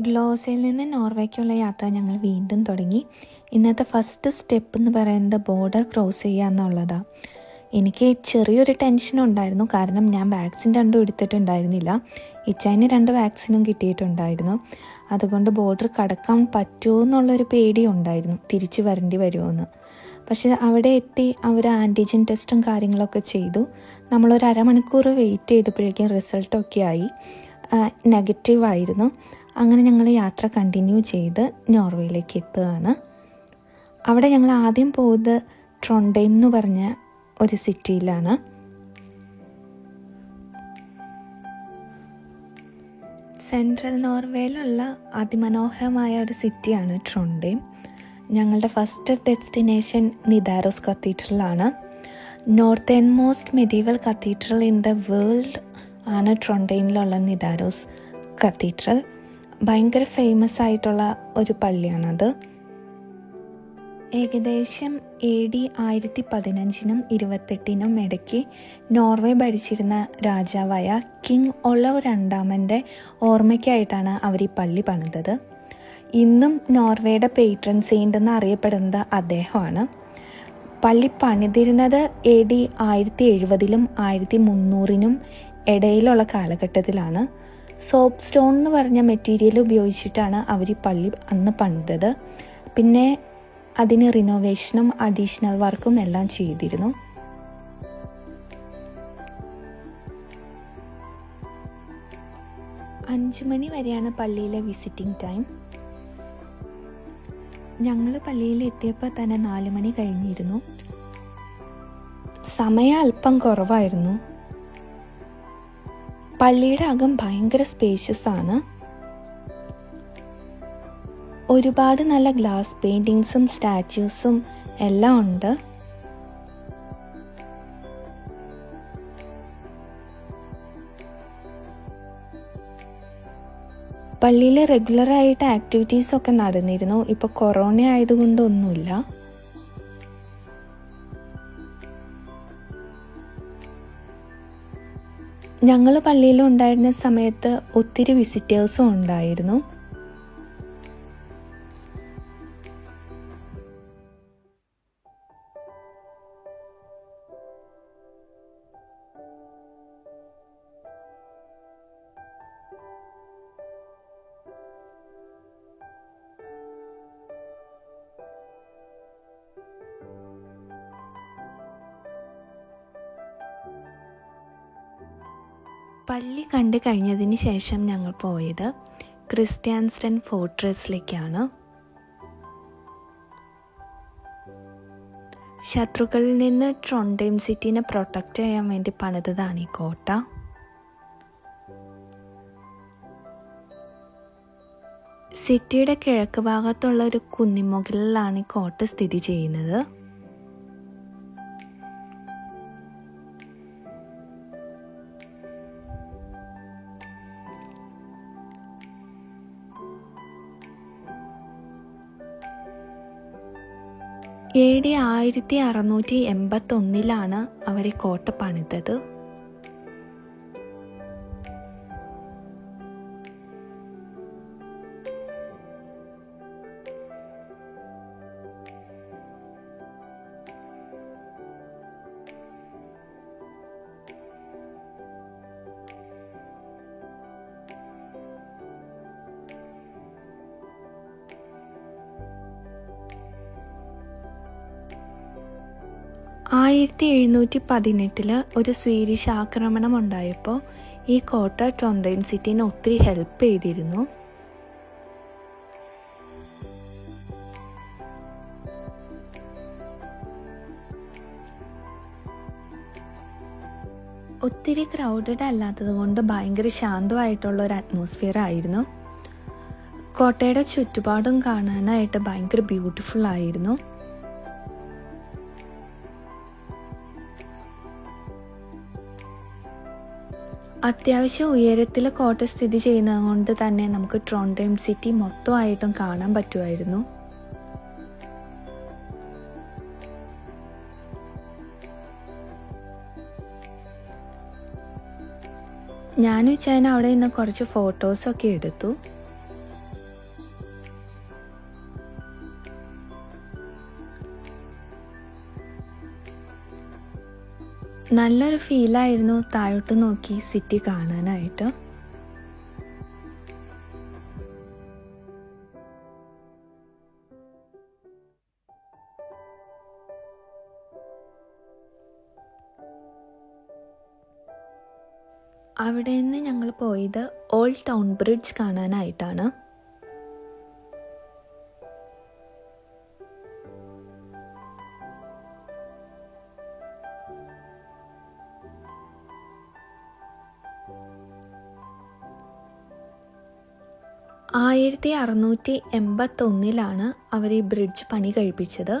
ഗ്ലോസയിൽ നിന്ന് നോർവേക്കുള്ള യാത്ര ഞങ്ങൾ വീണ്ടും തുടങ്ങി. ഇന്നത്തെ ഫസ്റ്റ് സ്റ്റെപ്പ് എന്ന് പറയുന്നത് ബോർഡർ ക്രോസ് ചെയ്യുക എന്നുള്ളതാണ് എനിക്ക് ചെറിയൊരു ടെൻഷൻ ഉണ്ടായിരുന്നു. കാരണം ഞാൻ വാക്സിൻ രണ്ടും എടുത്തിട്ടുണ്ടായിരുന്നില്ല. ഇച്ചാന് രണ്ട് വാക്സിനും കിട്ടിയിട്ടുണ്ടായിരുന്നു. അതുകൊണ്ട് ബോർഡർ കടക്കാൻ പറ്റുമോ എന്നുള്ളൊരു പേടി ഉണ്ടായിരുന്നു. തിരിച്ചു വരേണ്ടി വരുമോ എന്ന് പക്ഷെ അവിടെ എത്തി അവർ ആന്റിജൻ ടെസ്റ്റും കാര്യങ്ങളൊക്കെ ചെയ്തു. നമ്മളൊരു അരമണിക്കൂർ വെയിറ്റ് ചെയ്തപ്പോഴേക്കും റിസൾട്ടൊക്കെ ആയി. നെഗറ്റീവ് ആയിരുന്നു. അങ്ങനെ ഞങ്ങൾ യാത്ര കണ്ടിന്യൂ ചെയ്ത് നോർവേയിലേക്ക് എത്തുകയാണ്. അവിടെ ഞങ്ങൾ ആദ്യം പോയത് ട്രോണ്ടൈം എന്ന് പറഞ്ഞ ഒരു സിറ്റിയിലാണ് സെൻട്രൽ നോർവേയിലുള്ള അതിമനോഹരമായ ഒരു സിറ്റിയാണ് ട്രോണ്ടൈം ഞങ്ങളുടെ first destination Nidaros കത്തീഡ്രലാണ് northernmost medieval cathedral in the world ആണ് ട്രോണ്ടൈമിലുള്ള നിദാരോസ് കത്തീഡ്രൽ ഭയങ്കര ഫേമസ് ആയിട്ടുള്ള ഒരു പള്ളിയാണത്. ഏകദേശം എ ഡി ആയിരത്തി പതിനഞ്ചിനും ഇരുപത്തെട്ടിനും ഇടയ്ക്ക് നോർവേ ഭരിച്ചിരുന്ന രാജാവായ കിങ് ഒളവ് രണ്ടാമന്റെ ഓർമ്മയ്ക്കായിട്ടാണ് അവർ ഈ പള്ളി പണിതത്. ഇന്നും നോർവേയുടെ പേട്രൺ സെയിന്റ് എന്ന് അറിയപ്പെടുന്നത് അദ്ദേഹമാണ്. പള്ളി പണിതിരുന്നത് എ ഡി ആയിരത്തി എഴുപതിലും ആയിരത്തി മുന്നൂറിനും ഇടയിലുള്ള കാലഘട്ടത്തിലാണ്. സോപ്പ് സ്റ്റോൺ എന്ന് പറഞ്ഞ മെറ്റീരിയൽ ഉപയോഗിച്ചിട്ടാണ് അവർ ഈ പള്ളി അന്ന് പണിതത്. പിന്നെ അതിന് റിനോവേഷനും അഡീഷണൽ വർക്കും എല്ലാം ചെയ്തിരുന്നു. അഞ്ച് മണി വരെയാണ് പള്ളിയിലെ വിസിറ്റിംഗ് ടൈം ഞങ്ങൾ പള്ളിയിൽ എത്തിയപ്പോൾ തന്നെ നാല് മണി കഴിഞ്ഞിരുന്നു. സമയം അല്പം കുറവായിരുന്നു. പള്ളിയുടെ അകം ഭയങ്കര സ്പേഷ്യസ് ആണ്. ഒരുപാട് നല്ല ഗ്ലാസ് പെയിന്റിങ്സും സ്റ്റാച്യൂസും എല്ലാം ഉണ്ട്. പള്ളിയിൽ റെഗുലറായിട്ട് ആക്ടിവിറ്റീസ് ഒക്കെ നടന്നിരുന്നു. ഇപ്പോൾ കൊറോണ ആയതുകൊണ്ട് ഒന്നുമില്ല. ഞങ്ങൾ പള്ളിയിൽ ഉണ്ടായിരുന്ന സമയത്ത് ഒത്തിരി വിസിറ്റേഴ്സും ഉണ്ടായിരുന്നു. പള്ളി കണ്ടു കഴിഞ്ഞതിന് ശേഷം ഞങ്ങൾ പോയത് ക്രിസ്ത്യാൻസ്റ്റൺ ഫോർട്രസിലേക്കാണ് ശത്രുക്കളിൽ നിന്ന് ട്രോണ്ടൈം സിറ്റിനെ പ്രൊട്ടക്റ്റ് ചെയ്യാൻ വേണ്ടി പണിതതാണ് ഈ കോട്ട. സിറ്റിയുടെ കിഴക്ക് ഭാഗത്തുള്ള ഒരു കുന്നിമുകളിലാണ് ഈ കോട്ട സ്ഥിതി ചെയ്യുന്നത്. എ ഡി ആയിരത്തി അറുന്നൂറ്റി എൺപത്തൊന്നിലാണ് അവർ കോട്ട പണിതത്. ആയിരത്തി എഴുന്നൂറ്റി പതിനെട്ടിൽ ഒരു സ്വീഡിഷ് ആക്രമണം ഉണ്ടായപ്പോൾ ഈ കോട്ട ട്രോണ്ടൈൻ സിറ്റിനെ ഒത്തിരി ഹെൽപ്പ് ചെയ്തിരുന്നു. ഒത്തിരി ക്രൗഡഡ് അല്ലാത്തത് കൊണ്ട് ഭയങ്കര ശാന്തമായിട്ടുള്ള ഒരു അറ്റ്മോസ്ഫിയർ ആയിരുന്നു. കോട്ടയുടെ ചുറ്റുപാടും കാണാനായിട്ട് ഭയങ്കര ബ്യൂട്ടിഫുൾ ആയിരുന്നു. അത്യാവശ്യം ഉയരത്തിൽ കോട്ട സ്ഥിതി ചെയ്യുന്നത് കൊണ്ട് തന്നെ നമുക്ക് ട്രോണ്ടൈം സിറ്റി മൊത്തമായിട്ടും കാണാൻ പറ്റുമായിരുന്നു. ഞാൻ വെച്ചാൽ അവിടെ നിന്ന് കുറച്ച് ഫോട്ടോസൊക്കെ എടുത്തു. നല്ലൊരു ഫീലായിരുന്നു താഴോട്ട് നോക്കി സിറ്റി കാണാനായിട്ട്. അവിടെ നിന്ന് ഞങ്ങൾ പോയത് ഓൾഡ് ടൗൺ ബ്രിഡ്ജ് കാണാനായിട്ടാണ്. ആയിരത്തി അറുന്നൂറ്റി എൺപത്തൊന്നിലാണ് അവർ ഈ ബ്രിഡ്ജ് പണി കഴിപ്പിച്ചത്.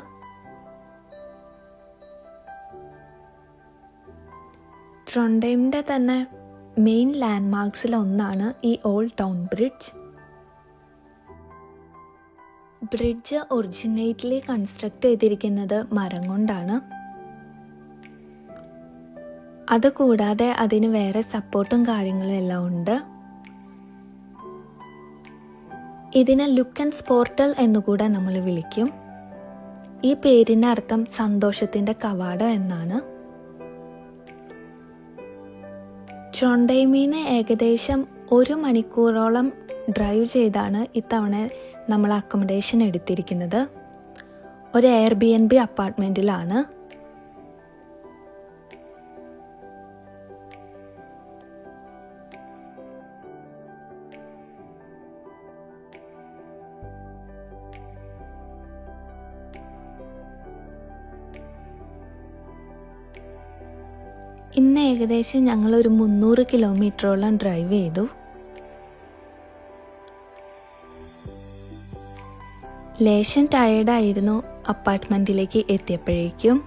ട്രൊണ്ടൈമിന്റെ തന്നെ മെയിൻ ലാൻഡ്മാർക്സിലൊന്നാണ് ഈ old town bridge. Bridge originally construct ചെയ്തിരിക്കുന്നത് മരം കൊണ്ടാണ്. അതുകൂടാതെ അതിന് വേറെ സപ്പോർട്ടും കാര്യങ്ങളും എല്ലാം ഉണ്ട്. ഇതിനെ ലുക്ക് ആൻഡ് സ്പോർട്ടൽ എന്നുകൂടെ നമ്മൾ വിളിക്കും. ഈ പേരിന്റെ അർത്ഥം സന്തോഷത്തിന്റെ കവാടം എന്നാണ്. ചൊണ്ടൈമീന്ന് ഏകദേശം ഒരു മണിക്കൂറോളം ഡ്രൈവ് ചെയ്താണ് ഇത്തവണ നമ്മൾ അക്കോമഡേഷൻ എടുത്തിരിക്കുന്നത്. ഒരു എയർ ബി എൻ ബി അപ്പാർട്ട്മെന്റിലാണ് ഇന്ന് ഏകദേശം ഞങ്ങൾ ഒരു മുന്നൂറ് കിലോമീറ്ററോളം ഡ്രൈവ് ചെയ്തു. ലേശം ടയേർഡായിരുന്നു അപ്പാർട്ട്മെന്റിലേക്ക് എത്തിയപ്പോഴേക്കും.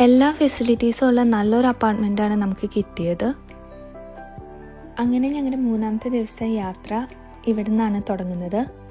എല്ലാ ഫെസിലിറ്റീസും ഉള്ള നല്ലൊരു അപ്പാർട്ട്മെന്റാണ് നമുക്ക് കിട്ടിയത്. അങ്ങനെ ഞങ്ങളുടെ മൂന്നാമത്തെ ദിവസത്തെ യാത്ര ഇവിടെ നിന്നാണ് തുടങ്ങുന്നത്.